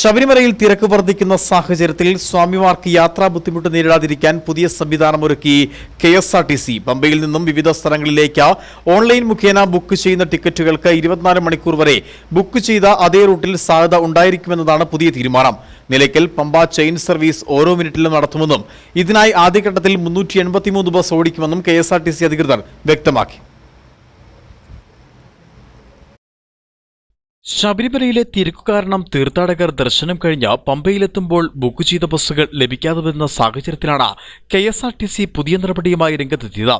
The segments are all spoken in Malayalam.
ശബരിമലയിൽ തിരക്ക് വർദ്ധിക്കുന്ന സാഹചര്യത്തിൽ സ്വാമിമാർക്ക് യാത്രാ ബുദ്ധിമുട്ട് നേരിടാതിരിക്കാൻ പുതിയ സംവിധാനമൊരുക്കി K S R T C. പമ്പയിൽ നിന്നും വിവിധ സ്ഥലങ്ങളിലേക്ക് ഓൺലൈൻ മുഖേന ബുക്ക് ചെയ്യുന്ന ടിക്കറ്റുകൾക്ക് ഇരുപത്തിനാല് മണിക്കൂർ വരെ ബുക്ക് ചെയ്ത അതേ റൂട്ടിൽ സാധ്യത ഉണ്ടായിരിക്കുമെന്നതാണ് പുതിയ തീരുമാനം. നിലയ്ക്കൽ പമ്പ ചെയിൻ സർവീസ് ഓരോ മിനിറ്റിലും നടത്തുമെന്നും ഇതിനായി ആദ്യഘട്ടത്തിൽ മുന്നൂറ്റി ബസ് ഓടിക്കുമെന്നും കെ അധികൃതർ വ്യക്തമാക്കി. ശബരിമലയിലെ തിരക്കു കാരണം തീർത്ഥാടകർ ദർശനം കഴിഞ്ഞ് പമ്പയിലെത്തുമ്പോൾ ബുക്ക് ചെയ്ത ബസ്സുകൾ ലഭിക്കാതെ വരുന്ന സാഹചര്യത്തിലാണ് K S R T C പുതിയ നടപടിയുമായി രംഗത്തെത്തിയത്.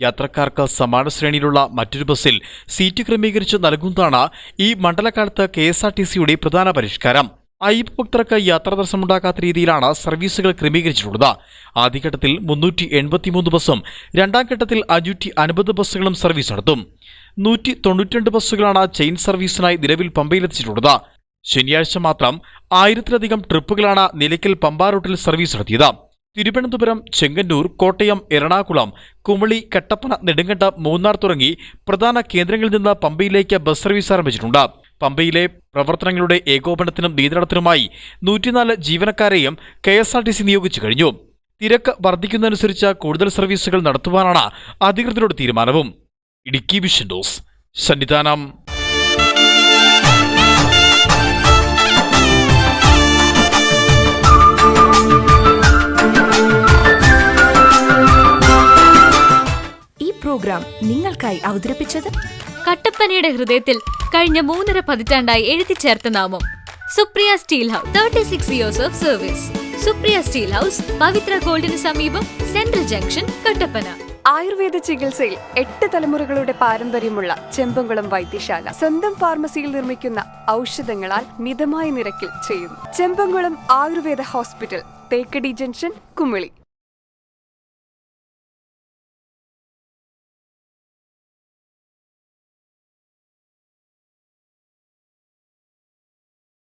യാത്രക്കാർക്ക് സമാന ശ്രേണിയിലുള്ള മറ്റൊരു ബസ്സിൽ സീറ്റ് ക്രമീകരിച്ച് നൽകുന്നതാണ് ഈ മണ്ഡലകാലത്ത് കെ എസ് ആർ ടി സിയുടെ പ്രധാന പരിഷ്കാരം. അയ്യപ്പ ഭക്തർക്ക് യാത്രാ തടസ്സമുണ്ടാക്കാത്ത രീതിയിലാണ് സർവീസുകൾ ക്രമീകരിച്ചിട്ടുള്ളത്. ആദ്യഘട്ടത്തിൽ മുന്നൂറ്റി എൺപത്തിമൂന്ന് ബസ്സും രണ്ടാം ഘട്ടത്തിൽ അഞ്ഞൂറ്റി അൻപത് ബസ്സുകളും സർവീസ് നടത്തും. നൂറ്റി തൊണ്ണൂറ്റിരണ്ട് ബസ്സുകളാണ് ചെയിൻ സർവീസിനായി നിലവിൽ പമ്പയിലെത്തിച്ചിട്ടുള്ളത്. ശനിയാഴ്ച മാത്രം ആയിരത്തിലധികം ട്രിപ്പുകളാണ് നിലയ്ക്കൽ പമ്പാ റൂട്ടിൽ സർവീസ് നടത്തിയത്. തിരുവനന്തപുരം ചെങ്ങന്നൂർ കോട്ടയം എറണാകുളം കുമളി കട്ടപ്പന നെടുങ്കണ്ട മൂന്നാർ തുടങ്ങി പ്രധാന കേന്ദ്രങ്ങളിൽ നിന്ന് പമ്പയിലേക്ക് ബസ് സർവീസ് ആരംഭിച്ചിട്ടുണ്ട്. പമ്പയിലെ പ്രവർത്തനങ്ങളുടെ ഏകോപനത്തിനും നിയന്ത്രണത്തിനുമായി നൂറ്റിനാല് ജീവനക്കാരെയും K S R T C നിയോഗിച്ചു കഴിഞ്ഞു. തിരക്ക് വർദ്ധിക്കുന്നതനുസരിച്ച് കൂടുതൽ സർവീസുകൾ നടത്തുവാനാണ് അധികൃതരുടെ തീരുമാനവും. Idukki vision news Sannidhanam. ഈ പ്രോഗ്രാം നിങ്ങൾക്കായി അവതരിപ്പിച്ചത്? കട്ടപ്പനയുടെ ഹൃദയത്തിൽ കഴിഞ്ഞ മൂന്നര പതിറ്റാണ്ടായി എഴുതി ചേർത്ത നാമം Supriya steel house thirty six years of service Supriya steel house Pavitra ഗോൾഡിന് സമീപം സെൻട്രൽ ജംഗ്ഷൻ കട്ടപ്പന. ആയുർവേദ ചികിത്സയിൽ എട്ട് തലമുറകളുടെ പാരമ്പര്യമുള്ള ചെമ്പംകുളം വൈദ്യശാല സ്വന്തം ഫാർമസിയിൽ നിർമ്മിക്കുന്ന ഔഷധങ്ങളാൽ മിതമായ നിരക്കിൽ ചെയ്യുന്നു. Chembamkulam Ayurveda hospital Thekkady junction Kumily.